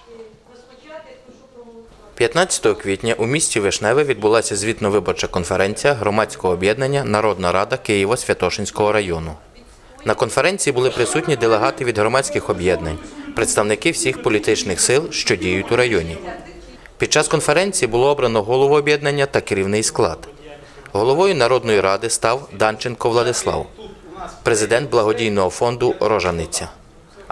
– 15 квітня у місті Вишневе відбулася звітно-виборча конференція громадського об'єднання Народна Рада Києво-Святошинського району. На конференції були присутні делегати від громадських об'єднань, представники всіх політичних сил, що діють у районі. Під час конференції було обрано голову об'єднання та керівний склад. Головою Народної ради став Данченко Владислав, президент благодійного фонду Рожаниця.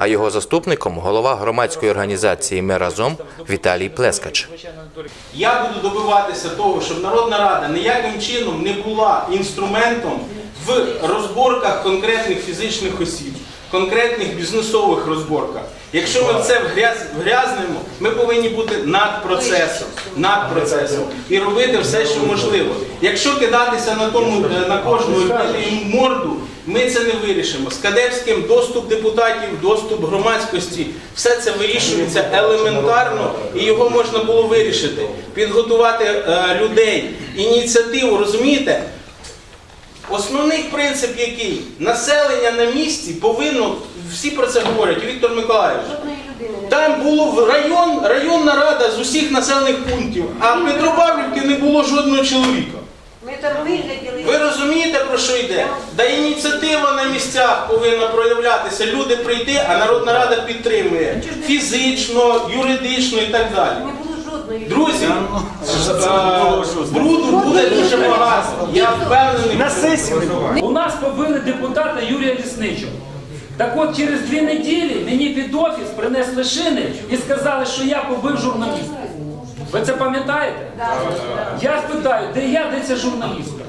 А його заступником голова громадської організації Ми разом Віталій Плескач. Я буду добиватися того, щоб Народна Рада ніяким чином не була інструментом в розборках конкретних фізичних осіб, конкретних бізнесових розборках. Якщо ми в це вгрязнемо, ми повинні бути над процесом, над процесом і робити все, що можливо. Якщо кидатися на тому е, на кожну морду, ми це не вирішимо. З Кадепським доступ депутатів, доступ громадськості, все це вирішується елементарно, і його можна було вирішити. Підготувати е, людей, ініціативу, розумієте? Основний принцип який? Населення на місці повинно, всі про це говорять, Віктор Миколаївич. Там було в район, районна рада з усіх населених пунктів, а в Петропавлівці не було жодного чоловіка. Ми там вигляділи. Ви розумієте, про що йде? Да ініціатива на місцях повинна проявлятися. Люди прийти, а Народна Рада підтримує фізично, юридично і так далі. Не було жодної. Друзі, е, бруду буде дуже багато. Я впевнений. На сесії. У нас побили депутата Юрія Лісничого. Так от через дві неділі мені під офіс принесли шини і сказали, що я побив журналіста. Ви це пам'ятаєте? Я спитаю, де я, де ця журналістка?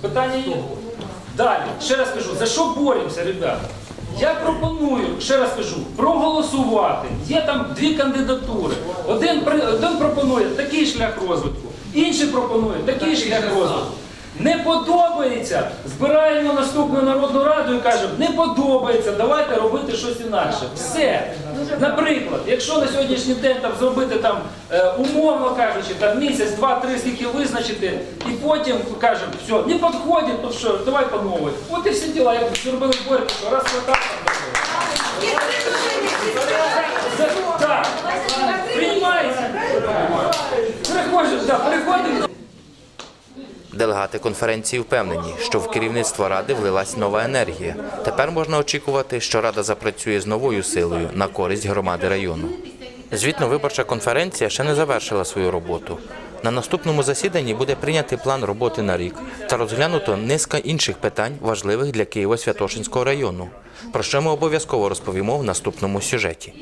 Питання є. Далі, ще раз кажу, за що боремося, ребята? Я пропоную, ще раз кажу, проголосувати. Є там дві кандидатури. Один, один пропонує такий шлях розвитку, інший пропонує такий шлях розвитку. Не подобається, збираємо наступну народну раду і кажемо, не подобається, давайте робити щось інакше. Все. Наприклад, якщо на сьогоднішній день там зробити там е, умовно кажучи, там місяць, два, три, скільки визначити, і потім кажемо, все, не підходить, то що, давай по новій. От і всі діла, як зробили в Борці, раз квартал там зробили. Так, приймається. Переходимо, так, переходимо. Делегати конференції впевнені, що в керівництво ради влилась нова енергія. Тепер можна очікувати, що рада запрацює з новою силою на користь громади району. Звітно-виборча конференція ще не завершила свою роботу. На наступному засіданні буде прийнятий план роботи на рік та розглянуто низка інших питань, важливих для Києво-Святошинського району, про що ми обов'язково розповімо в наступному сюжеті.